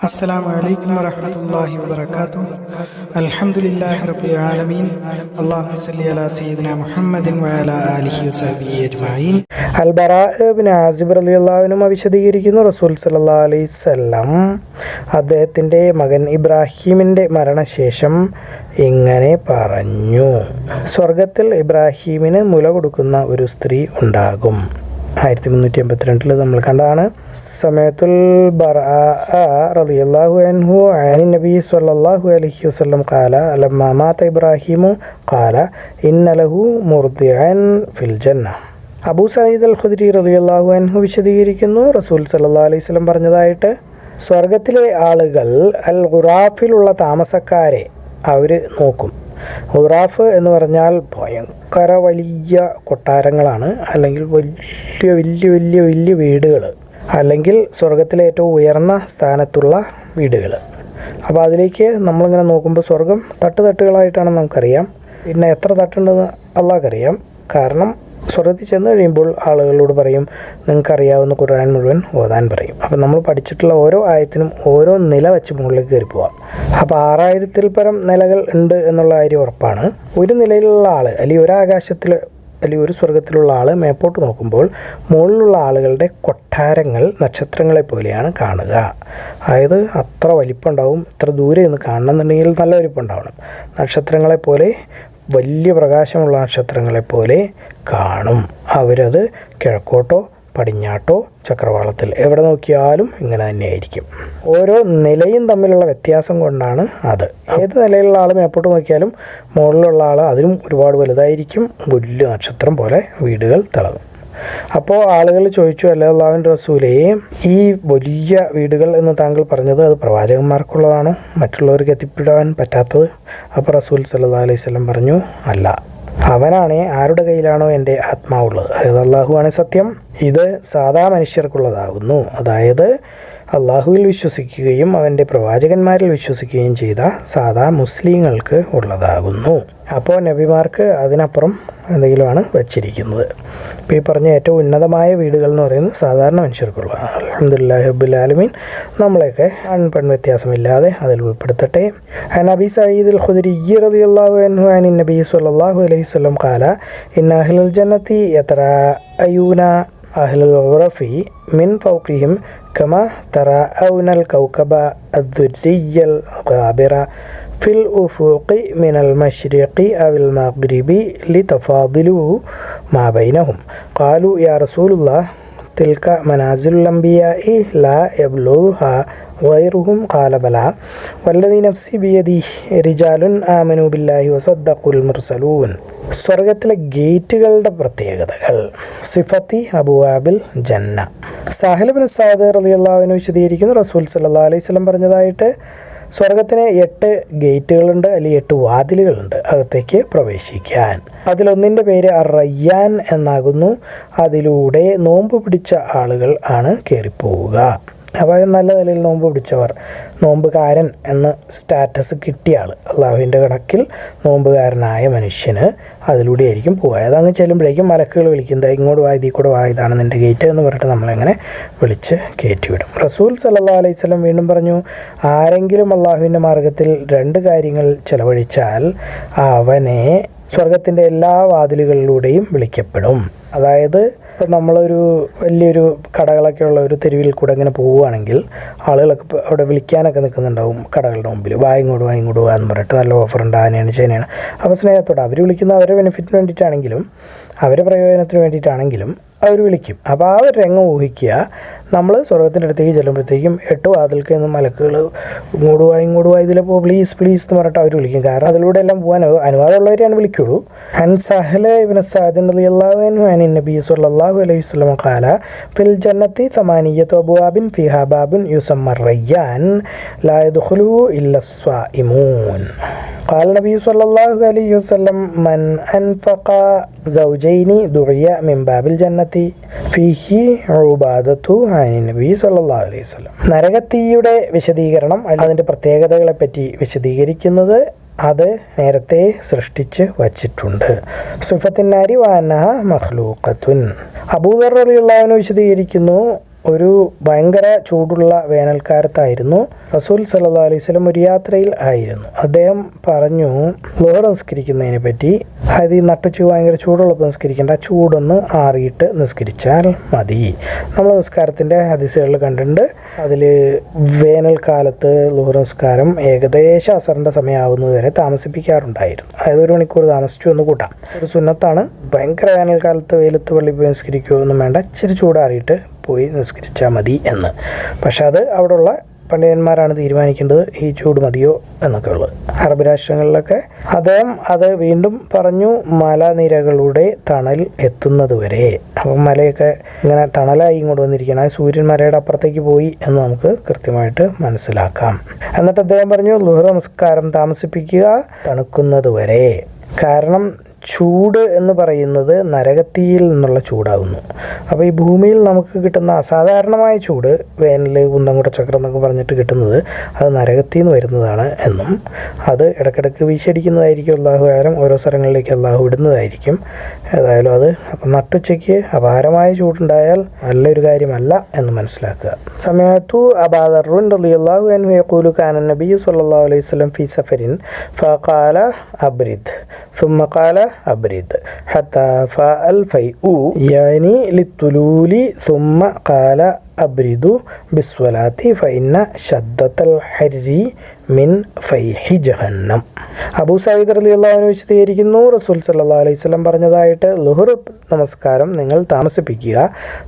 السلام عليكم ورحمة الله وبركاته الحمد لله رب العالمين اللهم صل على سيدنا محمد وعلى آله وصحبه أجمعين അൽബറാബിൻ ആസിബ് റലിയുള്ളവനും വിശദീകരിക്കുന്നു റസൂൽ സല്ലാ അലൈവല്ലം അദ്ദേഹത്തിൻ്റെ മകൻ ഇബ്രാഹീമിൻ്റെ മരണശേഷം ഇങ്ങനെ പറഞ്ഞു സ്വർഗത്തിൽ ഇബ്രാഹീമിന് മുല കൊടുക്കുന്ന ഒരു സ്ത്രീ ഉണ്ടാകും ആയിരത്തി മുന്നൂറ്റി എൺപത്തിരണ്ടിൽ നമ്മൾ കണ്ടതാണ്. സമയത്തുൽ റളിയല്ലാഹു അൻഹു വസ്ലം നബി സല്ലല്ലാഹു അലൈഹി വസല്ലം ഖാല മാത ഇബ്രാഹിമു ഖാല ഇന്നലഹു ലഹു ഫിൽ ജന്ന. അബൂ സയ്യിദ് അൽ ഖുദ്രി റളിയല്ലാഹു അൻഹു വിശദീകരിക്കുന്നു. റസൂൽ സല്ലല്ലാഹു അലൈഹി വസല്ലം പറഞ്ഞതായിട്ട് സ്വർഗത്തിലെ ആളുകൾ അൽ ഖുറാഫിലുള്ള താമസക്കാരെ അവർ നോക്കും. ഹുറാഫ് എന്ന് പറഞ്ഞാൽ ഭയങ്കര വലിയ കൊട്ടാരങ്ങളാണ്. അല്ലെങ്കിൽ വലിയ വലിയ വലിയ വലിയ വീടുകൾ. അല്ലെങ്കിൽ സ്വർഗത്തിലെ ഏറ്റവും ഉയർന്ന സ്ഥാനത്തുള്ള വീടുകൾ. അപ്പോൾ അതിലേക്ക് നമ്മളിങ്ങനെ നോക്കുമ്പോൾ സ്വർഗം തട്ട് തട്ടുകളായിട്ടാണ് നമുക്കറിയാം. പിന്നെ എത്ര തട്ടുണ്ടെന്ന് അള്ളാഹ്ക്കറിയാം. കാരണം സ്വർഗത്തിൽ ചെന്ന് കഴിയുമ്പോൾ ആളുകളോട് പറയും നിങ്ങൾക്കറിയാവുന്ന ഖുർആൻ മുഴുവൻ ഓതാൻ പറയും. അപ്പം നമ്മൾ പഠിച്ചിട്ടുള്ള ഓരോ ആയത്തിനും ഓരോ നില വെച്ച് മുകളിലേക്ക് കയറി പോവാം. അപ്പോൾ ആറായിരത്തിൽ പരം നിലകൾ ഉണ്ട് എന്നുള്ള കാര്യം ഉറപ്പാണ്. ഒരു നിലയിലുള്ള ആൾ അല്ലെങ്കിൽ ഒരു ആകാശത്തിൽ അല്ലെങ്കിൽ ഒരു സ്വർഗത്തിലുള്ള ആൾ മേപ്പോട്ട് നോക്കുമ്പോൾ മുകളിലുള്ള ആളുകളുടെ കൊട്ടാരങ്ങൾ നക്ഷത്രങ്ങളെ പോലെയാണ് കാണുക. അതായത് അത്ര വലിപ്പമുണ്ടാവും ഇത്ര ദൂരെ നിന്ന് കാണണമെന്നുണ്ടെങ്കിൽ നല്ല വലിപ്പം ഉണ്ടാവണം നക്ഷത്രങ്ങളെ പോലെ വലിയ പ്രകാശമുള്ള നക്ഷത്രങ്ങളെപ്പോലെ കാണും. അവരത് കിഴക്കോട്ടോ പടിഞ്ഞാട്ടോ ചക്രവാളത്തിൽ എവിടെ നോക്കിയാലും ഇങ്ങനെ തന്നെയായിരിക്കും. ഓരോ നിലയും തമ്മിലുള്ള വ്യത്യാസം കൊണ്ടാണ് അത്. ഏത് നിലയിലുള്ള ആൾ മേപ്പോട്ട് നോക്കിയാലും മുകളിലുള്ള ആൾ അതിലും ഒരുപാട് വലുതായിരിക്കും. വലിയ നക്ഷത്രം പോലെ വീടുകൾ തിളങ്ങും. അപ്പോൾ ആളുകൾ ചോദിച്ചു അല്ലാഹുവിൻ റസൂലേ ഈ വലിയ വീടുകൾ എന്ന് താങ്കൾ പറഞ്ഞത് അത് പ്രവാചകന്മാർക്കുള്ളതാണോ? മറ്റുള്ളവർക്ക് എത്തിപ്പെടാൻ പറ്റാത്തത്? അപ്പോൾ റസൂൽ സല്ലാ അലൈഹി സ്വലം പറഞ്ഞു അല്ല. അവനാണേ ആരുടെ കയ്യിലാണോ എന്റെ ആത്മാവുള്ളത് അതായത് അള്ളാഹുവാണ് സത്യം. ഇത് സാധാ മനുഷ്യർക്കുള്ളതാകുന്നു. അതായത് അള്ളാഹുവിൽ വിശ്വസിക്കുകയും അവന്റെ പ്രവാചകന്മാരിൽ വിശ്വസിക്കുകയും ചെയ്ത സാധാ മുസ്ലിങ്ങൾക്ക് ഉള്ളതാകുന്നു. അപ്പോൾ നബിമാർക്ക് അതിനപ്പുറം എന്തെങ്കിലുമാണ് വെച്ചിരിക്കുന്നത്. ഇപ്പോൾ ഈ പറഞ്ഞ ഏറ്റവും ഉന്നതമായ വീടുകൾ എന്ന് പറയുന്നത് സാധാരണ മനുഷ്യർക്കുള്ള അലഹമുല്ലാ ആലമീൻ. നമ്മളെയൊക്കെ അൺപൺ വ്യത്യാസമില്ലാതെ അതിൽ ഉൾപ്പെടുത്തട്ടെ. നബി സയ്യിദ് ഖുദരി റതി അള്ളാഹു അൻഹു നബി സുല്ലാഹു അലൈഹി സ്വലം കാല ഇന്നഹ്ലുൽ ജനത്തി എത്ര അയൂന അഹ്ലുൽ റഫി മിൻ ഫൗക്കിഹിം കമ തറ ഔനൽ കൗക്കബ അദ്ദുരിയൽ ഗാബിറ. في الأفق من المشرق أو المغرب لتفاضلوا ما بينهم قالوا يا رسول الله تلك منازل الأنبياء لا يبلغها غيرهم قال بلى والذي نفسي بيده رجال آمنوا بالله وصدقوا المرسلون സ്വർഗത്തിലെ ഗേറ്റുകളുടെ പ്രത്യേകതകൾ സിഫത്തി അബുവാബിൽ ജന്ന സാഹിബിൻ സാദ് റലിയല്ലാവിന് വിശദീകരിക്കുന്നു റസൂൽ സല്ലാ അലൈഹി സ്വലം പറഞ്ഞതായിട്ട് സ്വർഗത്തിന് എട്ട് ഗേറ്റുകളുണ്ട് അല്ലെങ്കിൽ എട്ട് വാതിലുകളുണ്ട് അകത്തേക്ക് പ്രവേശിക്കാൻ. അതിലൊന്നിന്റെ പേര് റയ്യാൻ എന്നാകുന്നു. അതിലൂടെ നോമ്പ് പിടിച്ച ആളുകൾ ആണ് കയറിപ്പോവുക. അപ്പോൾ നല്ല നിലയിൽ നോമ്പ് പിടിച്ചവർ നോമ്പുകാരൻ എന്ന സ്റ്റാറ്റസ് കിട്ടിയ ആൾ അള്ളാഹുവിന്റെ കണക്കിൽ നോമ്പുകാരനായ മനുഷ്യന് അതിലൂടെ ആയിരിക്കും പോവുക. അതങ്ങ് ചെല്ലുമ്പോഴേക്കും മലക്കുകൾ വിളിക്കുന്നത് ഇങ്ങോട്ട് വാ ഇതിൽ കൂടെ വാ ഇതാണ് നിന്റെ ഗേറ്റ് എന്ന് പറഞ്ഞിട്ട് നമ്മളെങ്ങനെ വിളിച്ച് കയറ്റിവിടും. റസൂൽ സല്ലാ അലൈഹി സ്വലം വീണ്ടും പറഞ്ഞു ആരെങ്കിലും അള്ളാഹുവിന്റെ മാർഗത്തിൽ രണ്ട് കാര്യങ്ങൾ ചെലവഴിച്ചാൽ അവനെ സ്വർഗത്തിന്റെ എല്ലാ വാതിലുകളിലൂടെയും വിളിക്കപ്പെടും. അതായത് ഇപ്പം നമ്മളൊരു വലിയൊരു കടകളൊക്കെ ഉള്ള ഒരു തെരുവിൽ കൂടെ ഇങ്ങനെ പോവുകയാണെങ്കിൽ ആളുകളൊക്കെ അവിടെ വിളിക്കാനൊക്കെ നിൽക്കുന്നുണ്ടാവും കടകളുടെ മുമ്പിൽ. വാ ഇങ്ങോട്ട് വാ ഇങ്ങോട്ട് എന്ന് പറഞ്ഞിട്ട് നല്ല ഓഫർ ഉണ്ട് ആനയാണ് ചേനയാണ്. അപ്പോൾ സ്നേഹത്തോടെ അവർ വിളിക്കുന്ന അവരെ ബെനിഫിറ്റിന് വേണ്ടിയിട്ടാണെങ്കിലും അവരെ പ്രയോജനത്തിന് വേണ്ടിയിട്ടാണെങ്കിലും അവർ വിളിക്കും അപ്പോൾ ആ ഒരു രംഗം ഊഹിക്കുക നമ്മൾ സ്വർഗത്തിൻ്റെ അടുത്തേക്ക് ചെല്ലുമ്പോഴത്തേക്കും എട്ട് വാതിൽക്ക് നിന്ന് മലക്കുകൾ ഇങ്ങോട്ട് വാ ഇങ്ങോട്ട് വാ ഇതിലെ പോ പ്ലീസ് പ്ലീസ് എന്ന് പറഞ്ഞിട്ട് അവർ വിളിക്കും കാരണം അതിലൂടെ എല്ലാം പോകാൻ അനുവാദമുള്ളവരെയാണ് വിളിക്കുള്ളൂ അൻ സഹല ഇബിൻ സാദിൻ റളിയല്ലാഹു അൻഹു അൻ നബി സല്ലല്ലാഹു അലൈഹി വസല്ലം ഖാല ഫിൽ ജന്നത്തി തമാനിയത്തു അബ്വാബിൻ ഫിഹാ ബാബുൻ യുസമ്മ റയ്യാൻ ലാ യദ്ഖുലുഹു ഇല്ല സ്വായിമൂൻ قال النبي صلى الله عليه وسلم من أنفق زوجين دعي من باب الجنة നരകത്തി ഫിഹി ഉബാദത്തു ആനി നബി സല്ലാ അലൈഹി സ്വലം നരകത്തിയുടെ വിശദീകരണം അതിന്റെ പ്രത്യേകതകളെപ്പറ്റി വിശദീകരിക്കുന്നത് അത് നേരത്തെ സൃഷ്ടിച്ച് വച്ചിട്ടുണ്ട്. സുഫത്തിനാരി വാനഹ മഹ്ലൂഖത്തുൻ അബൂദർ അലി അള്ളാഹുവിനെ വിശദീകരിക്കുന്നു ഒരു ഭയങ്കര ചൂടുള്ള വേനൽക്കാലത്തായിരുന്നു. റസൂൽ സല്ലാ അലൈഹി സ്വലം ഒരു യാത്രയിൽ ആയിരുന്നു. അദ്ദേഹം പറഞ്ഞു ലോഹർ നിസ്കരിക്കുന്നതിനെ പറ്റി അതായത് ഈ നട്ടുച്ച് ഭയങ്കര ചൂടുള്ളപ്പോൾ നിസ്കരിക്കേണ്ട. ആ ചൂടൊന്ന് ആറിയിട്ട് നിസ്കരിച്ചാൽ മതി. നമ്മൾ നിസ്കാരത്തിന്റെ ഹദീസുകളിൽ കണ്ടിട്ടുണ്ട്. അതിൽ വേനൽക്കാലത്ത് ലോഹർ നിസ്കാരം ഏകദേശം അസറിന്റെ സമയമാവുന്നത് വരെ താമസിപ്പിക്കാറുണ്ടായിരുന്നു. അതായത് ഒരു മണിക്കൂർ താമസിച്ചു എന്ന് കൂട്ടാം. ഒരു സുന്നത്താണ്. ഭയങ്കര വേനൽക്കാലത്ത് വെയിലത്ത് പള്ളി പോയി നിസ്കരിക്കുമോ ഒന്നും വേണ്ട. ഇച്ചിരി ചൂടാറിയിട്ട് പോയി നിസ്കരിച്ചാൽ മതി എന്ന്. പക്ഷെ അത് അവിടെയുള്ള പണ്ഡിതന്മാരാണ് തീരുമാനിക്കേണ്ടത് ഈ ചൂട് മതിയോ എന്നൊക്കെ ഉള്ളത്. അറബ് രാഷ്ട്രങ്ങളിലൊക്കെ അദ്ദേഹം അത് വീണ്ടും പറഞ്ഞു മലനിരകളുടെ തണൽ എത്തുന്നത് വരെ. അപ്പം മലയൊക്കെ ഇങ്ങനെ തണലായി ഇങ്ങോട്ട് വന്നിരിക്കണം സൂര്യൻ മലയുടെ അപ്പുറത്തേക്ക് പോയി എന്ന് നമുക്ക് കൃത്യമായിട്ട് മനസ്സിലാക്കാം. എന്നിട്ട് അദ്ദേഹം പറഞ്ഞു ലുഹർ നമസ്കാരം താമസിപ്പിക്കുക തണുക്കുന്നത് വരെ. കാരണം ചൂട് എന്ന് പറയുന്നത് നരകത്തിയിൽ നിന്നുള്ള ചൂടാകുന്നു അപ്പോൾ ഈ ഭൂമിയിൽ നമുക്ക് കിട്ടുന്ന അസാധാരണമായ ചൂട് വേനൽ കുന്തംകുട ചക്രം എന്നൊക്കെ പറഞ്ഞിട്ട് കിട്ടുന്നത് അത് നരകത്തിൽ നിന്ന് വരുന്നതാണ് എന്നും അത് ഇടക്കിടക്ക് വീശടിക്കുന്നതായിരിക്കും അള്ളാഹുകാരം ഓരോ സ്ഥലങ്ങളിലേക്ക് അള്ളാഹു ഇടുന്നതായിരിക്കും. ഏതായാലും അത് അപ്പം നട്ടുച്ചയ്ക്ക് അപാരമായ ചൂടുണ്ടായാൽ നല്ലൊരു കാര്യമല്ല എന്ന് മനസ്സിലാക്കുക. സമയത്തു അബാദറുൻ അള്ളാഹു അൻഹു യഖൂലു കാന നബിയു സല്ലല്ലാഹു അലൈഹി വസല്ലം ഫി സഫരിൻ. ഫഖാല അബ്രിദ്. സുമ്മ ഖാല أبرد. حتى فاء الفيء يعني للطلول ثم قال أبرد بالصلاة فإن شدة الحر മിൻ ഫൈഹി ജഹന്നം. അബു സയ്യിദ് അലി അള്ളാഹുവിന് വിശദീകരിക്കുന്നു റസൂൽ സല്ലാ അലൈഹി സ്വലം പറഞ്ഞതായിട്ട് ലുഹർ നമസ്കാരം നിങ്ങൾ താമസിപ്പിക്കുക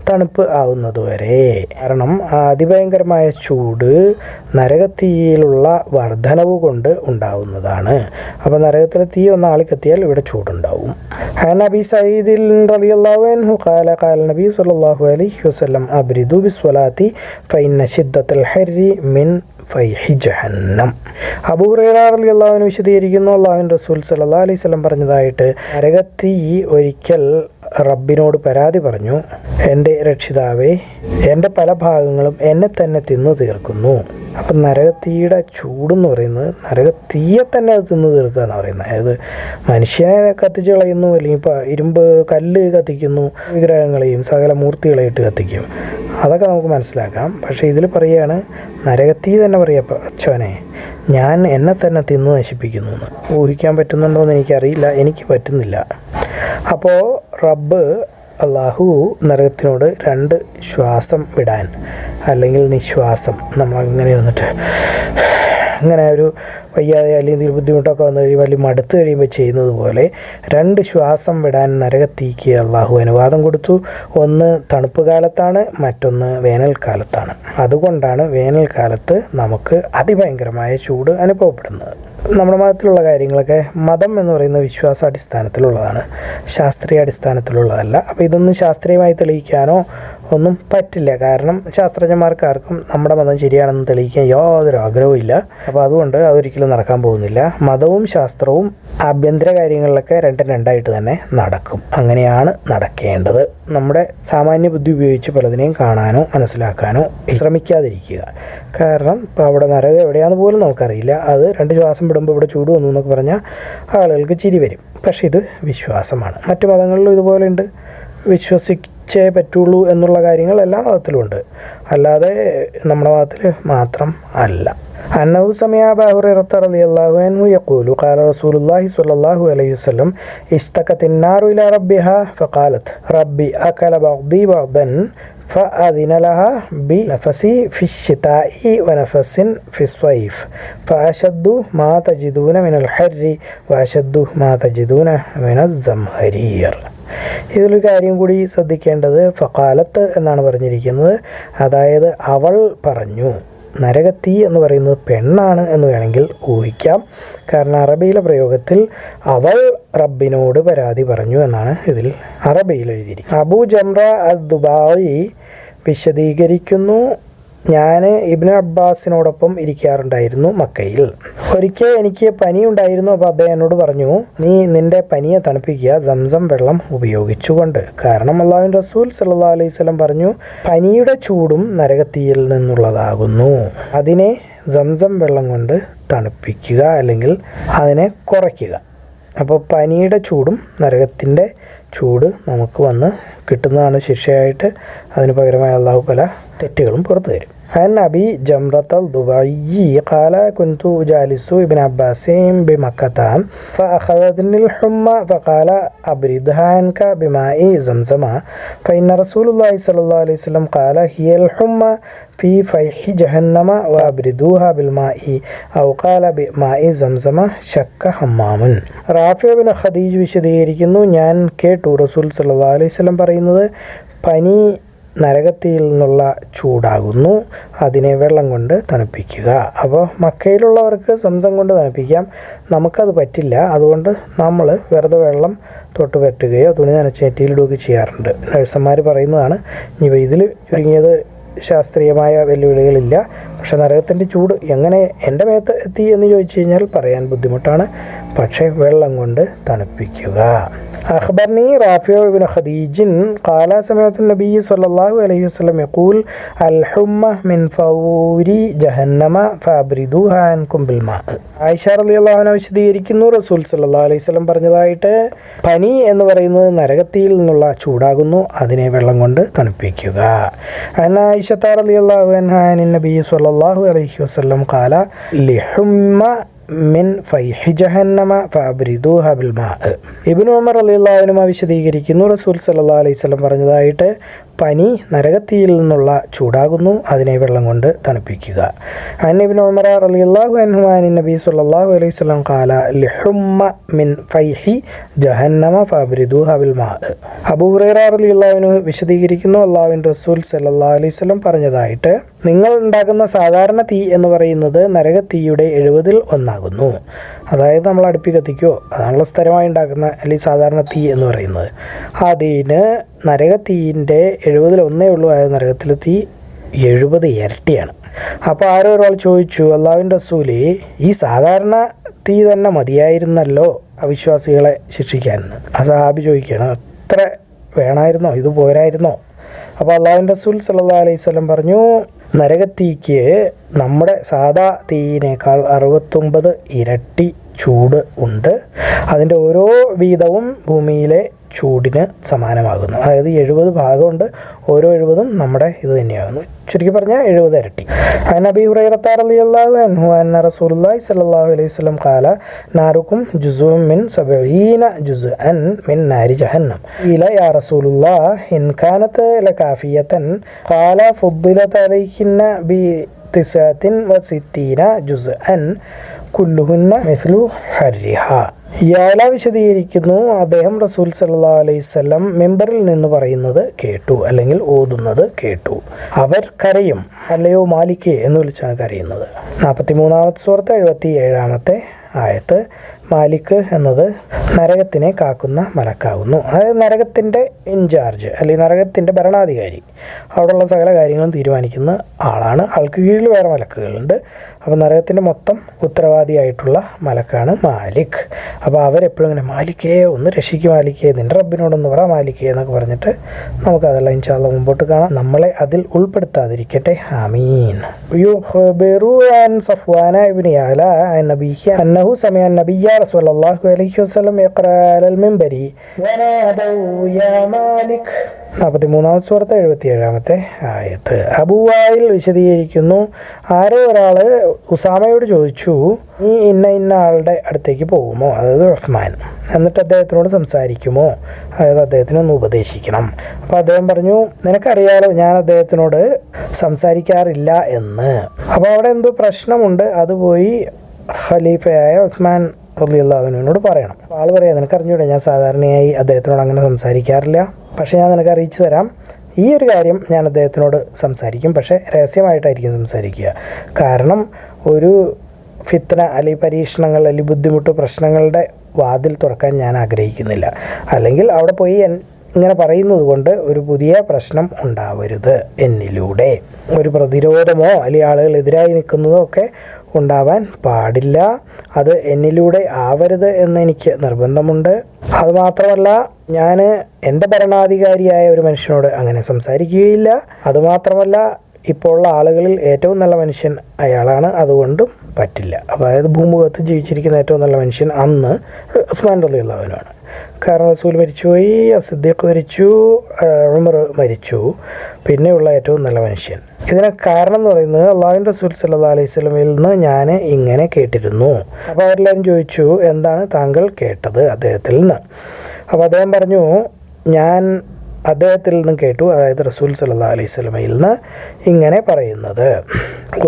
തണുപ്പ് ആവുന്നതുവരെ. കാരണം അതിഭയങ്കരമായ ചൂട് നരകത്തീയിലുള്ള വർധനവ് കൊണ്ട് ഉണ്ടാവുന്നതാണ്. അപ്പോൾ നരകത്തിലെ തീ ഒന്നാളി കത്തിയാൽ ഇവിടെ ചൂടുണ്ടാവും. നബി സയ്യിദിൽ അലി അള്ളാഹു കാല കാല നബി സല്ലാഹു അലൈഹി വസ്ലം അബ്രിദു ബിസ്വലാത്തി ഫൈൻ ഷിദ്ദത്തുൽ ഹരി മിൻ ഫൈഹി ജഹന്നം. അള്ളാഹുവിന് വിശദീകരിക്കുന്നു അള്ളാഹുൻ റസൂൽ സല്ലാ അലൈഹി സ്വലം പറഞ്ഞതായിട്ട് നരകത്തി ഒരിക്കൽ റബ്ബിനോട് പരാതി പറഞ്ഞു എന്റെ രക്ഷിതാവേ എന്റെ പല ഭാഗങ്ങളും എന്നെ തന്നെ തിന്നു തീർക്കുന്നു. അപ്പം നരകത്തീയുടെ ചൂടെന്ന് പറയുന്നത് നരകത്തീയെ തന്നെ അത് തിന്നു തീർക്കുക എന്ന് പറയുന്നത്. അതായത് മനുഷ്യനെ കത്തിച്ച് കളയുന്നു അല്ലെങ്കിൽ ഇപ്പോൾ ഇരുമ്പ് കല്ല് കത്തിക്കുന്നു വിഗ്രഹങ്ങളെയും സകല മൂർത്തികളായിട്ട് കത്തിക്കും. അതൊക്കെ നമുക്ക് മനസ്സിലാക്കാം. പക്ഷേ ഇതിൽ പറയുകയാണ് നരകത്തീ തന്നെ പറയുക അച്ഛനെ ഞാൻ എന്നെ തന്നെ തിന്നു നശിപ്പിക്കുന്നു എന്ന്. ഊഹിക്കാൻ പറ്റുന്നുണ്ടോ എന്ന് എനിക്കറിയില്ല എനിക്ക് പറ്റുന്നില്ല. അപ്പോൾ റബ്ബ് അള്ളാഹു നരകത്തിനോട് രണ്ട് ശ്വാസം വിടാൻ അല്ലെങ്കിൽ നിശ്വാസം. നമ്മൾ അങ്ങനെ ഇരുന്നിട്ട് അങ്ങനെ ഒരു വയ്യാതെ അല്ലെങ്കിൽ ബുദ്ധിമുട്ടൊക്കെ വന്നു കഴിയുമ്പോൾ അല്ലെങ്കിൽ മടുത്ത് കഴിയുമ്പോൾ ചെയ്യുന്നത് പോലെ രണ്ട് ശ്വാസം വിടാൻ നരകത്തീക്ക് അള്ളാഹു അനുവാദം കൊടുത്തു. ഒന്ന് തണുപ്പ് കാലത്താണ് മറ്റൊന്ന് വേനൽക്കാലത്താണ്. അതുകൊണ്ടാണ് വേനൽക്കാലത്ത് നമുക്ക് അതിഭയങ്കരമായ ചൂട് അനുഭവപ്പെടുന്നത്. നമ്മുടെ മതത്തിലുള്ള കാര്യങ്ങളൊക്കെ മതം എന്ന് പറയുന്ന വിശ്വാസ അടിസ്ഥാനത്തിലുള്ളതാണ്. ശാസ്ത്രീയ അടിസ്ഥാനത്തിലുള്ളതല്ല. അപ്പോൾ ഇതൊന്നും ശാസ്ത്രീയമായി തെളിയിക്കാനോ ഒന്നും പറ്റില്ല. കാരണം ശാസ്ത്രജ്ഞന്മാർക്ക് ആർക്കും നമ്മുടെ മതം ശരിയാണെന്ന് തെളിയിക്കാൻ യാതൊരു ആഗ്രഹവും ഇല്ല. അപ്പോൾ അതുകൊണ്ട് അതൊരിക്കലും നടക്കാൻ പോകുന്നില്ല. മതവും ശാസ്ത്രവും ആഭ്യന്തര കാര്യങ്ങളിലൊക്കെ രണ്ടും രണ്ടായിട്ട് തന്നെ നടക്കും. അങ്ങനെയാണ് നടക്കേണ്ടത്. നമ്മുടെ സാമാന്യ ബുദ്ധി ഉപയോഗിച്ച് പലതിനെയും കാണാനോ മനസ്സിലാക്കാനോ ശ്രമിക്കാതിരിക്കുക. കാരണം ഇപ്പോൾ അവിടെ നരകം എവിടെയാണെന്ന് പോലും നമുക്കറിയില്ല. അത് രണ്ട് ശ്വാസം വിടുമ്പോൾ ഇവിടെ ചൂട് വന്നു എന്നൊക്കെ പറഞ്ഞാൽ ആളുകൾക്ക് ചിരി വരും പക്ഷേ ഇത് വിശ്വാസമാണ് മറ്റു മതങ്ങളിലും ഇതുപോലെ ഉണ്ട് വിശ്വസിച്ചേ പറ്റുള്ളൂ എന്നുള്ള കാര്യങ്ങൾ എല്ലാ മതത്തിലുമുണ്ട് അല്ലാതെ നമ്മുടെ മതത്തിൽ മാത്രം അല്ല أنه سمع أبا هريرة رضي الله عنه يقول قال رسول الله صلى الله عليه وسلم اشتكت النار إلى ربها فقالت ربي أكل بعضي بعضا فأذن لها بنفس في الشتاء ونفس في الصيف فأشد ما تجدون من الحر وأشد ما تجدون من الزمهرير ഇതിലൊരു കാര്യം കൂടി ശ്രദ്ധിക്കേണ്ടത് ഫക്കാലത്ത് എന്നാണ് പറഞ്ഞിരിക്കുന്നത് അതായത് അവൾ പറഞ്ഞു നരകത്തീ എന്ന് പറയുന്നത് പെണ്ണാണ് എന്ന് വേണമെങ്കിൽ ഊഹിക്കാം. കാരണം അറബിയിലെ പ്രയോഗത്തിൽ അവൾ റബ്ബിനോട് പരാതി പറഞ്ഞു എന്നാണ് ഇതിൽ അറബിയിൽ എഴുതിയിരിക്കുന്നത്. അബു ജംറ അൽ ദുബായി വിശദീകരിക്കുന്നു. ഞാൻ ഇബ്നു അബ്ബാസിനോടൊപ്പം ഇരിക്കാറുണ്ടായിരുന്നു മക്കയിൽ. ഒരിക്കൽ എനിക്ക് പനി ഉണ്ടായിരുന്നു അപ്പോൾ അദ്ദേഹം എന്നോട് പറഞ്ഞു നീ നിന്റെ പനിയെ തണുപ്പിക്കുക സംസം വെള്ളം ഉപയോഗിച്ചുകൊണ്ട്. കാരണം അള്ളാഹുൻ റസൂൽ സല്ലാ അലൈഹി സ്വലം പറഞ്ഞു പനിയുടെ ചൂടും നരകത്തിയിൽ നിന്നുള്ളതാകുന്നു. അതിനെ സംസം വെള്ളം കൊണ്ട് തണുപ്പിക്കുക അല്ലെങ്കിൽ അതിനെ കുറയ്ക്കുക. അപ്പോൾ പനിയുടെ ചൂടും നരകത്തിന്റെ ചൂട് നമുക്ക് വന്ന് കിട്ടുന്നതാണ് ശിക്ഷയായിട്ട് അതിന് പകരമായി അള്ളാഹു പല തെറ്റുകളും പുറത്തു തരും عن أبي جمرة الضبعي قال كنت جالس ابن عباس بمكة فأخذتني الحمى فقال أبردها عنك بماء زمزم فإن رسول الله صلى الله عليه وسلم قال هي الحمى في فيح جهنم وأبردوها بالماء أو قال بماء زمزم شك حمام റാഫിയ ബിൻ ഖദീജ് വിശദീകരിക്കുന്നു ഞാൻ കേട്ടു റസൂൽ സല്ലല്ലാഹു അലൈഹി വസല്ലം പറയുന്നത് പനി നരകത്തിയിൽ നിന്നുള്ള ചൂടാകുന്നു. അതിനെ വെള്ളം കൊണ്ട് തണുപ്പിക്കുക. അപ്പോൾ മക്കയിലുള്ളവർക്ക് സംസം കൊണ്ട് തണുപ്പിക്കാം. നമുക്കത് പറ്റില്ല. അതുകൊണ്ട് നമ്മൾ വെറുതെ വെള്ളം തൊട്ട് പറ്റുകയോ തുണി നനച്ചേറ്റിയിലിടുകയൊക്കെ ചെയ്യാറുണ്ട്. നഴ്സന്മാർ പറയുന്നതാണ് ഇനി ഇതിൽ ചുരുങ്ങിയത് ശാസ്ത്രീയമായ വെല്ലുവിളികളില്ല. പക്ഷെ നരകത്തിന്റെ ചൂട് എങ്ങനെ എന്റെ മേത്ത് എത്തി എന്ന് ചോദിച്ചു കഴിഞ്ഞാൽ പറയാൻ ബുദ്ധിമുട്ടാണ്. പക്ഷേ വെള്ളം കൊണ്ട് തണുപ്പിക്കുക. അഹ്ബർനി റാഫിയോ ബിൻ ഖദീജിൻ കാല സമയത്ത് നബി സല്ലല്ലാഹു അലൈഹി വസല്ലം യഖൂൽ അൽ ഹുമ്മ മിൻ ഫൗരി ജഹന്നമ ഫാബ്രിദു ഹാൻ ബിൽ മാ. ആയിഷ റളിയല്ലാഹു അൻഹ വിശദീകരിക്കുന്നു. റസൂൽ സല്ലല്ലാഹു അലൈഹി സ്വലം പറഞ്ഞതായിട്ട് പനി എന്ന് പറയുന്നത് നരകത്തിയിൽ നിന്നുള്ള ചൂടാകുന്നു. അതിനെ വെള്ളം കൊണ്ട് തണുപ്പിക്കുക. അനായിഷ അൻ الله عنها عن النبي നബി الله അലൈഹി വസല്ലം ഖാല ലിഹുമ്മ മിൻ ഫൈഹി ജഹന്നമ ഫഅബ്രിദൂഹ ബിൽ മാ. ഇബ്നു ഉമർ അൻഹു വിശദീകരിക്കുന്നു റസൂൽ സല്ലാ അലൈഹി വസല്ലം പറഞ്ഞതായിട്ട് പനി നരകത്തിയിൽ നിന്നുള്ള ചൂടാകുന്നു അതിനെ വെള്ളം കൊണ്ട് തണുപ്പിക്കുക. അൻ ഉമർ അൻഹു അൻ നബി സല്ലല്ലാഹു അലൈഹി വസല്ലം ഖാല ലിഹുമ്മ മിൻ ഫൈഹി ജഹന്നമ ഫാബ്രിദു ഹബിൽ മാ. അബൂ ഹുറൈറ റളിയല്ലാഹു അൻഹു വിശദീകരിക്കുന്നു അള്ളാഹുവിൻ റസൂൽ സല്ലാ അലൈഹി വസല്ലം പറഞ്ഞതായിട്ട് നിങ്ങൾ ഉണ്ടാക്കുന്ന സാധാരണ തീ എന്ന് പറയുന്നത് നരകത്തീയുടെ എഴുപതിൽ ഒന്നാകുന്നു അതായത് നമ്മൾ അടുപ്പി കത്തിക്കുകയോ അതാണല്ലോ സ്ഥിരമായി ഉണ്ടാക്കുന്ന അല്ലെങ്കിൽ സാധാരണ തീ എന്ന് പറയുന്നത്. അതിന് നരകത്തീന്റെ എഴുപതിൽ ഒന്നേ ഉള്ളൂ. ആയ നരകത്തിലെ തീ എഴുപത് ഇരട്ടിയാണ്. അപ്പോൾ ആരോ ഒരാൾ ചോദിച്ചു അള്ളാവിന്റെ റസൂലി ഈ സാധാരണ തീ തന്നെ മതിയായിരുന്നല്ലോ അവിശ്വാസികളെ ശിക്ഷിക്കാൻ? ആ സഹാബി ചോദിക്കുകയാണ് അത്ര വേണമായിരുന്നോ? ഇത് പോരായിരുന്നോ? അപ്പോൾ അള്ളാഹുവിന്റെ റസൂൽ സല്ലാ അലൈഹി സ്വലം പറഞ്ഞു നരകത്തീക്ക് നമ്മുടെ സാധാ തീയിനേക്കാൾ അറുപത്തൊമ്പത് ഇരട്ടി ചൂട് ഉണ്ട്. അതിന്റെ ഓരോ വീതവും ഭൂമിയിലെ ചൂടിന് സമാനമാകുന്നു. അതായത് എഴുപത് ഭാഗമുണ്ട്. ഓരോ എഴുപതും നമ്മുടെ ഇത് തന്നെയാകുന്നു. ചുരുക്കി പറഞ്ഞാൽ എഴുപത് ഇരട്ടി. അനബി ഹുറൈറത്താർ അലി അള്ളാഹു അൻഹു അന്ന സലാഹു അലൈഹി വസ്ലം കാല നാറുക്കും ജുസു മിൻ സബീന ജുസ് അൻ മിൻ നാരി ജഹന്നം. ഇല യാ റസൂലുല്ലാ ഇൻഖാനത്ത് ഇല കാഫിയത്തൻ കാല ഫുദ്ദില ബി തിസാത്തിൻ വ സിത്തീന ജുസ് അൻ കുല്ലുഹുന്ന മിസ്ലു ഹരിഹ. യാല വിശദീകരിക്കുന്നു. അദ്ദേഹം റസൂൽ സല്ലാ അലൈവല്ലം മെമ്പറിൽ നിന്ന് പറയുന്നത് കേട്ടു അല്ലെങ്കിൽ ഓതുന്നത് കേട്ടു. അവർ കരയും അല്ലയോ മാലിക്ക് എന്ന് വിളിച്ചാണ് കരയുന്നത്. നാൽപ്പത്തി മൂന്നാമത്തെ സുഹൃത്ത് എഴുപത്തി ഏഴാമത്തെ ആയത്ത് മാലിക് എന്നത് നരകത്തിനെ കാക്കുന്ന മലക്കാവുന്നു. അതായത് നരകത്തിന്റെ ഇൻചാർജ് അല്ലെങ്കിൽ നരകത്തിന്റെ ഭരണാധികാരി. അവിടെയുള്ള സകല കാര്യങ്ങളും തീരുമാനിക്കുന്ന ആളാണ്. ആൾക്ക് കീഴിൽ വേറെ മലക്കുകളുണ്ട്. അപ്പോൾ നരകത്തിന്റെ മൊത്തം ഉത്തരവാദിയായിട്ടുള്ള മലക്കാണ് മാലിക്. അപ്പോൾ അവരെപ്പോഴും ഇങ്ങനെ മാലിക്കേ ഒന്ന് രക്ഷിക്ക് മാലിക്കേ നിന്റെ റബ്ബിനോടൊന്ന് പറ മാലിക്കേ എന്നൊക്കെ പറഞ്ഞിട്ട് നമുക്ക് അതെല്ലാം ഇൻഷാല്ല മുമ്പോട്ട് കാണാം. നമ്മളെ അതിൽ ഉൾപ്പെടുത്താതിരിക്കട്ടെ. ആമീൻ. യു ബെറു ആൻ സഫ്വാന ഇബിൻ നബിയ നബിഹ അന്നഹു സമയ നബിയ رسول الله عليه وسلم يقرأ على المنبر ونادوا يا مالك നാൽപ്പത്തി മൂന്നാമത്തെ സുഹൃത്ത് എഴുപത്തി ഏഴാമത്തെ ആയത്ത് അബുവായിൽ വിശദീകരിക്കുന്നു ആരോ ഒരാൾ ഉസാമയോട് ചോദിച്ചു നീ ഇന്ന ഇന്ന ആളുടെ അടുത്തേക്ക് പോകുമോ അതായത് ഉസ്മാൻ എന്നിട്ട് അദ്ദേഹത്തിനോട് സംസാരിക്കുമോ അതായത് അദ്ദേഹത്തിനെ ഒന്ന് ഉപദേശിക്കണം അപ്പോൾ അദ്ദേഹം പറഞ്ഞു നിനക്കറിയാലോ ഞാൻ അദ്ദേഹത്തിനോട് സംസാരിക്കാറില്ല എന്ന് അപ്പോൾ അവിടെ എന്തോ പ്രശ്നമുണ്ട് അത് പോയി ഖലീഫയായ ഉസ്മാൻ റലിയുള്ളവനോട് പറയണം. ആൾ പറയാം നിനക്ക് അറിഞ്ഞൂടെ ഞാൻ സാധാരണയായി അദ്ദേഹത്തിനോട് അങ്ങനെ സംസാരിക്കാറില്ല. പക്ഷേ ഞാൻ നിനക്ക് അറിയിച്ചു തരാം. ഈ ഒരു കാര്യം ഞാൻ അദ്ദേഹത്തിനോട് സംസാരിക്കും. പക്ഷേ രഹസ്യമായിട്ടായിരിക്കും സംസാരിക്കുക. കാരണം ഒരു ഫിത്തന അല്ലെങ്കിൽ പരീക്ഷണങ്ങൾ അല്ലെങ്കിൽ ബുദ്ധിമുട്ട് പ്രശ്നങ്ങളുടെ വാതിൽ തുറക്കാൻ ഞാൻ ആഗ്രഹിക്കുന്നില്ല. അല്ലെങ്കിൽ അവിടെ പോയി ഇങ്ങനെ പറയുന്നത് കൊണ്ട് ഒരു പുതിയ പ്രശ്നം ഉണ്ടാവരുത് എന്നിലൂടെ. ഒരു പ്രതിരോധമോ അല്ലെങ്കിൽ ആളുകൾ എതിരായി നിൽക്കുന്നതോ ഒക്കെ ഉണ്ടാവാൻ പാടില്ല. അത് എന്നിലൂടെ ആവരുത് എന്ന് എനിക്ക് നിർബന്ധമുണ്ട്. അതുമാത്രമല്ല ഞാൻ എന്റെ ഭരണാധികാരിയായ ഒരു മനുഷ്യനോട് അങ്ങനെ സംസാരിക്കുകയില്ല. അതുമാത്രമല്ല ഇപ്പോൾ ഉള്ള ആളുകളിൽ ഏറ്റവും നല്ല മനുഷ്യൻ അയാളാണ്. അതുകൊണ്ടും പറ്റില്ല. അതായത് ഭൂമുഖത്ത് ജീവിച്ചിരിക്കുന്ന ഏറ്റവും നല്ല മനുഷ്യൻ അന്ന് ഉസ്മാൻ റലിയുള്ളവനാണ് കാരണം റസൂൽ മരിച്ചുപോയി അസിദ്ദീഖ് മരിച്ചു ഉമർ മരിച്ചു. പിന്നെയുള്ള ഏറ്റവും നല്ല മനുഷ്യൻ ഇതിന് കാരണം എന്ന് പറയുന്നത് അള്ളാഹുൻ റസൂൽ സല്ലാ അലൈഹി സ്വലമിൽ നിന്ന് ഞാൻ ഇങ്ങനെ കേട്ടിരുന്നു. അപ്പോൾ അവരെല്ലാവരും ചോദിച്ചു എന്താണ് താങ്കൾ കേട്ടത് അദ്ദേഹത്തിൽ നിന്ന്? അപ്പോൾ അദ്ദേഹം പറഞ്ഞു ഞാൻ അദ്ദേഹത്തിൽ നിന്നും കേട്ടു അതായത് റസൂൽ സല്ലാ അലൈഹി സ്വലമയിൽ നിന്ന് ഇങ്ങനെ പറയുന്നത്.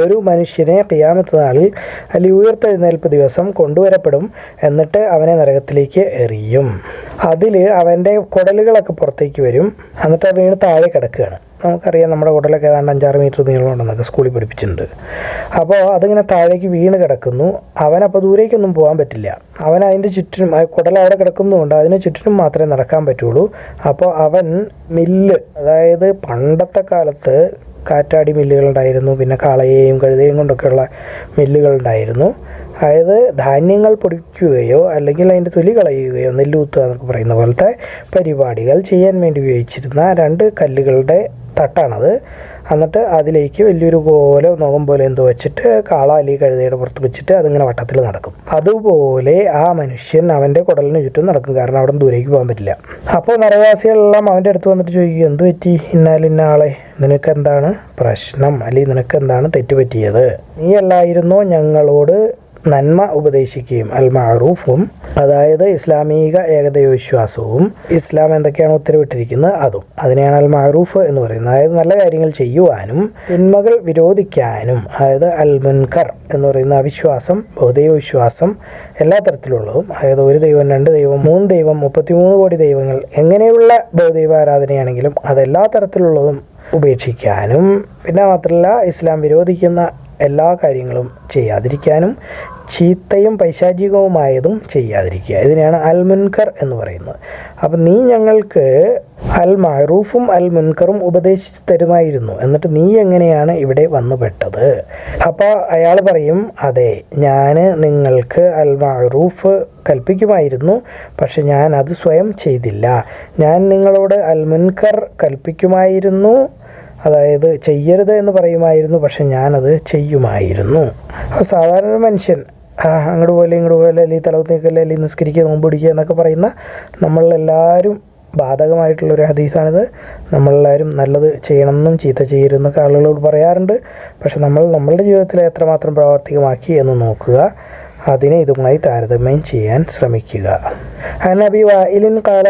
ഒരു മനുഷ്യനെ qiയാമത്ത് നാളിൽ അല്ലെങ്കിൽ ഉയർത്തെഴുന്നേൽപ്പ് ദിവസം കൊണ്ടുവരപ്പെടും എന്നിട്ട് അവനെ നരകത്തിലേക്ക് എറിയും. അതിൽ അവന്റെ കുടലുകളൊക്കെ പുറത്തേക്ക് വരും. എന്നിട്ട് അത് വീണ് താഴെ കിടക്കുകയാണ്. നമുക്കറിയാം നമ്മുടെ കുടലൊക്കെ ഏതാണ്ട് അഞ്ചാറ് മീറ്റർ നീളമുണ്ടെന്നൊക്കെ സ്കൂളിൽ പഠിപ്പിച്ചിട്ടുണ്ട്. അപ്പോൾ അതിങ്ങനെ താഴേക്ക് വീണ് കിടക്കുന്നു. അവനപ്പോൾ ദൂരേക്കൊന്നും പോകാൻ പറ്റില്ല. അവൻ അതിന്റെ ചുറ്റിനും കുടൽ അവിടെ കിടക്കുന്നതുകൊണ്ട് അതിന് ചുറ്റിനും മാത്രമേ നടക്കാൻ പറ്റുള്ളൂ. അപ്പോൾ അവൻ മില്ല് അതായത് പണ്ടത്തെ കാലത്ത് കാറ്റാടി മില്ലുകളുണ്ടായിരുന്നു. പിന്നെ കാളയെയും കഴുതയും കൊണ്ടൊക്കെയുള്ള മില്ലുകളുണ്ടായിരുന്നു. അതായത് ധാന്യങ്ങൾ പൊടിക്കുകയോ അല്ലെങ്കിൽ അതിന്റെ തൊലി കളയുകയോ നെല്ലൂത്തുക എന്നൊക്കെ പറയുന്ന പോലത്തെ പരിപാടികൾ ചെയ്യാൻ വേണ്ടി ഉപയോഗിച്ചിരുന്ന രണ്ട് കല്ലുകളുടെ തട്ടാണത്. എന്നിട്ട് അതിലേക്ക് വലിയൊരു പോലെ നോകം പോലെ എന്തോ വെച്ചിട്ട് കാള അല്ലെങ്കിൽ കഴുതയുടെ പുറത്ത് വെച്ചിട്ട് അതിങ്ങനെ വട്ടത്തിൽ നടക്കും. അതുപോലെ ആ മനുഷ്യൻ അവന്റെ കുടലിന് ചുറ്റും നടക്കും. കാരണം അവിടെ ദൂരേക്ക് പോകാൻ പറ്റില്ല. അപ്പോൾ നരവാസികളെല്ലാം അവന്റെ അടുത്ത് വന്നിട്ട് ചോദിക്കും എന്ത് പറ്റി? ഇന്നാലിന്ന ആളെ? നിനക്ക് എന്താണ് പ്രശ്നം? അല്ലെങ്കിൽ നിനക്ക് എന്താണ് തെറ്റ് പറ്റിയത്? നീ അല്ലായിരുന്നോ ഞങ്ങളോട് നന്മ ഉപദേശിക്കുകയും അൽ മാറൂഫും അതായത് ഇസ്ലാമിക ഏകദൈവ വിശ്വാസവും ഇസ്ലാം എന്തൊക്കെയാണ് ഉത്തരവിട്ടിരിക്കുന്നത്? അതും. അതിനെയാണ് അൽ മാറൂഫ് എന്ന് പറയുന്നത്. അതായത് നല്ല കാര്യങ്ങൾ ചെയ്യുവാനും തിന്മകൾ വിരോധിക്കാനും അതായത് അൽ മുൻകർ എന്ന് പറയുന്ന അവിശ്വാസം ബഹുദൈവ വിശ്വാസം എല്ലാ തരത്തിലുള്ളതും അതായത് ഒരു ദൈവം രണ്ട് ദൈവം മൂന്ന് ദൈവം മുപ്പത്തിമൂന്ന് കോടി ദൈവങ്ങൾ എങ്ങനെയുള്ള ബഹുദൈവ ആരാധനയാണെങ്കിലും അതെല്ലാ തരത്തിലുള്ളതും ഉപേക്ഷിക്കാനും പിന്നെ മാത്രമല്ല ഇസ്ലാം വിരോധിക്കുന്ന എല്ലാ കാര്യങ്ങളും ചെയ്യാതിരിക്കാനും ചീത്തയും പൈശാചികവുമായതും ചെയ്യാതിരിക്കുക. ഇതിനെയാണ് അൽ മുൻകർ എന്ന് പറയുന്നത്. അപ്പം നീ ഞങ്ങൾക്ക് അൽ മാറൂഫും അൽ മുൻകറും ഉപദേശിച്ച് തരുമായിരുന്നു. എന്നിട്ട് നീ എങ്ങനെയാണ് ഇവിടെ വന്നുപെട്ടത്? അപ്പോൾ അയാൾ പറയും അതെ ഞാൻ നിങ്ങൾക്ക് അൽ മാറൂഫ് കൽപ്പിക്കുമായിരുന്നു പക്ഷെ ഞാൻ അത് സ്വയം ചെയ്തില്ല. ഞാൻ നിങ്ങളോട് അൽ മുൻകർ കൽപ്പിക്കുമായിരുന്നു അതായത് ചെയ്യരുത് എന്ന് പറയുമായിരുന്നു പക്ഷെ ഞാനത് ചെയ്യുമായിരുന്നു. അപ്പോൾ സാധാരണ മനുഷ്യൻ അങ്ങോട്ട് പോലെ ഇങ്ങോട്ട് പോലെ അല്ലെങ്കിൽ തലവത്ത് നിൽക്കല്ലേ അല്ലെങ്കിൽ നിസ്കരിക്കുക നോമ്പ് പിടിക്കുക എന്നൊക്കെ പറയുന്ന നമ്മളെല്ലാവരും ബാധകമായിട്ടുള്ളൊരു ഹദീസാണിത്. നമ്മളെല്ലാവരും നല്ലത് ചെയ്യണം എന്നും ചീത്ത ചെയ്യരുതെന്നൊക്കെ ആളുകളോട് പറയാറുണ്ട്. പക്ഷെ നമ്മൾ നമ്മളുടെ ജീവിതത്തിൽ എത്രമാത്രം പ്രാവർത്തികമാക്കി എന്ന് നോക്കുക അതിനെ ഇതുമായി താരതമ്യം ചെയ്യാൻ ശ്രമിക്കുക. عن أبي وائل قال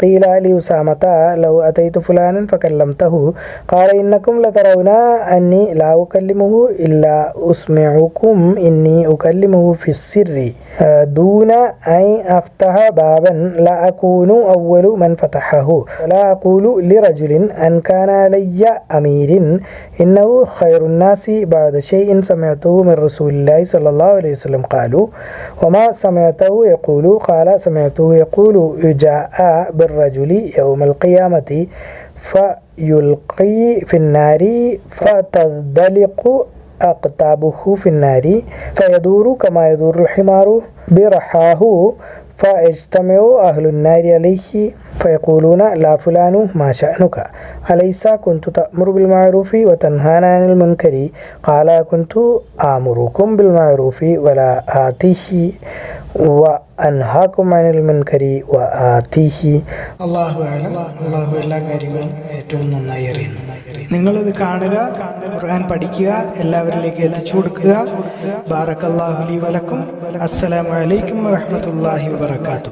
قيل لأسامة لو أتيت فلانا فكلمته. قال إنكم لترون أني لا أكلمه إلا أسمعكم إني أكلمه في السر. دون أن أفتح بابا لا أكون أول من فتحه. ولا أقول لرجل أن كان علي أمير. إنه خير الناس بعد شيء سمعته من رسول الله صلى الله عليه وسلم. قالوا وما سمعته؟ يقول قال سمعته يقول جاء بالرجل يوم القيامة فيلقي في النار فتذلق أقطابه في النار فيدور كما يدور الحمار برحاه فيجتمع أهل النار عليه فيقولون لا فلان ما شأنك؟ أليس كنت تأمر بالمعروف وتنهانا عن المنكر؟ قال كنت آمركم بالمعروف ولا آتيه അൻഹാക്കുമാനിൽമുൻകരി വ ആതിഹി. അള്ളാഹു അള്ളാഹു എല്ലാ കാര്യങ്ങളും ഏറ്റവും നന്നായി അറിയുന്നു. നിങ്ങളിത് കാണുക ഖുർആൻ പഠിക്കുക എല്ലാവരിലേക്ക് എത്തിച്ചു കൊടുക്കുക. ബാറക്കല്ലാഹു അലി വലക്കും. അസ്സലാമലൈക്കും വാഹമത്തല്ലാഹി വാത്തു